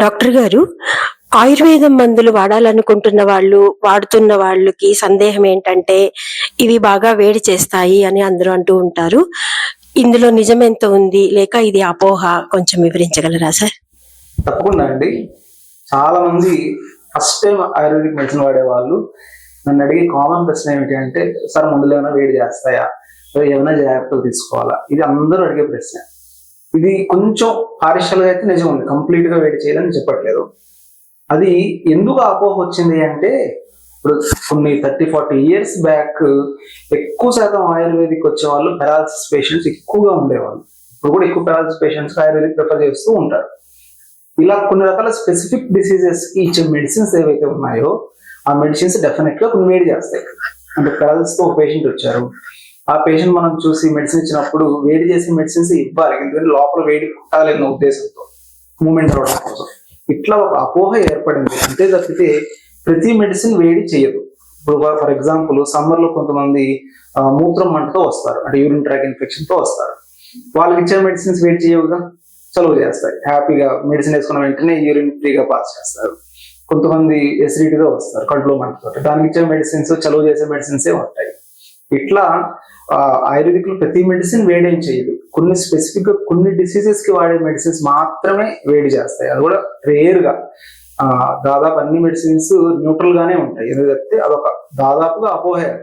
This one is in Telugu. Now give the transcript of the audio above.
డాక్టర్ గారు ఆయుర్వేదం మందులు వాడాలనుకుంటున్న వాళ్ళు వాడుతున్న వాళ్ళకి సందేహం ఏంటంటే ఇవి బాగా వేడి చేస్తాయి అని అందరూ అంటూ ఉంటారు. ఇందులో నిజం ఎంత ఉంది? లేక ఇది అపోహ? కొంచెం వివరించగలరా సార్? తప్పకుండా అండి. చాలా మంది ఫస్ట్ టైం ఆయుర్వేదిక్ మెడిసిన్ వాడే వాళ్ళు నన్ను అడిగే కామన్ ప్రశ్న ఏమిటి అంటే సార్ మందులు ఏమైనా వేడి చేస్తాయా? ఏమైనా జాగ్రత్తలు తీసుకోవాలా? ఇది అందరూ అడిగే ప్రశ్న. ఇది కొంచెం పారిషల్గా అయితే నిజం ఉంది. కంప్లీట్గా వేడి చేయాలని చెప్పట్లేదు. అది ఎందుకు అపోహ వచ్చింది అంటే ఇప్పుడు కొన్ని థర్టీ ఫార్టీ ఇయర్స్ బ్యాక్ ఎక్కువ శాతం ఆయుర్వేదిక్ వచ్చే వాళ్ళు పెరాలసిస్ పేషెంట్స్ ఎక్కువగా ఉండేవాళ్ళు. ఇప్పుడు కూడా ఎక్కువ పెరాలసిస్ పేషెంట్స్ ఆయుర్వేదిక్ ప్రిఫర్ చేస్తూ ఉంటారు. ఇలా కొన్ని రకాల స్పెసిఫిక్ డిసీజెస్కి ఇచ్చే మెడిసిన్స్ ఏవైతే ఉన్నాయో ఆ మెడిసిన్స్ డెఫినెట్గా కొన్ని వేడి చేస్తాయి. అంటే పెరాలసిస్తో ఒక పేషెంట్ వచ్చారు. ఆ పేషెంట్ మనం చూసి మెడిసిన్ ఇచ్చినప్పుడు వేడి చేసే మెడిసిన్స్ ఇవ్వాలి. ఎందుకంటే లోపల వేడి పుట్టాలి అన్న ఉద్దేశంతో. మూమెంట్ రావడం కోసం. ఇట్లా ఒక అపోహ ఏర్పడింది. అంతే తప్పితే ప్రతి మెడిసిన్ వేడి చేయదు. ఇప్పుడు ఫర్ ఎగ్జాంపుల్ సమ్మర్లో కొంతమంది మూత్రం మంటతో వస్తారు. అంటే యూరిన్ ట్రాక్ ఇన్ఫెక్షన్తో వస్తారు. వాళ్ళకి ఇచ్చే మెడిసిన్స్ వేడి చేయవుగా? చలువ చేస్తాయి హ్యాపీగా మెడిసిన్ వేసుకున్న వెంటనే యూరిన్ ఫ్రీగా పాస్ చేస్తారు. కొంతమంది ఎసిడిటీగా వస్తారు. కడుపులో మంటతో దానికి ఇచ్చే మెడిసిన్స్ చలువ చేసే మెడిసిన్సే ఉంటాయి. ఇట్లా ఆయుర్వేదిక్లో ప్రతి మెడిసిన్ వేడేం చేయదు. కొన్ని స్పెసిఫిక్గా కొన్ని డిసీజెస్కి వాడే మెడిసిన్స్ మాత్రమే వేడి చేస్తాయి. అది కూడా రేర్గా. ఆ, దాదాపు అన్ని మెడిసిన్స్ న్యూట్రల్ గానే ఉంటాయి. ఎందుకంటే అదొక దాదాపుగా అపోహే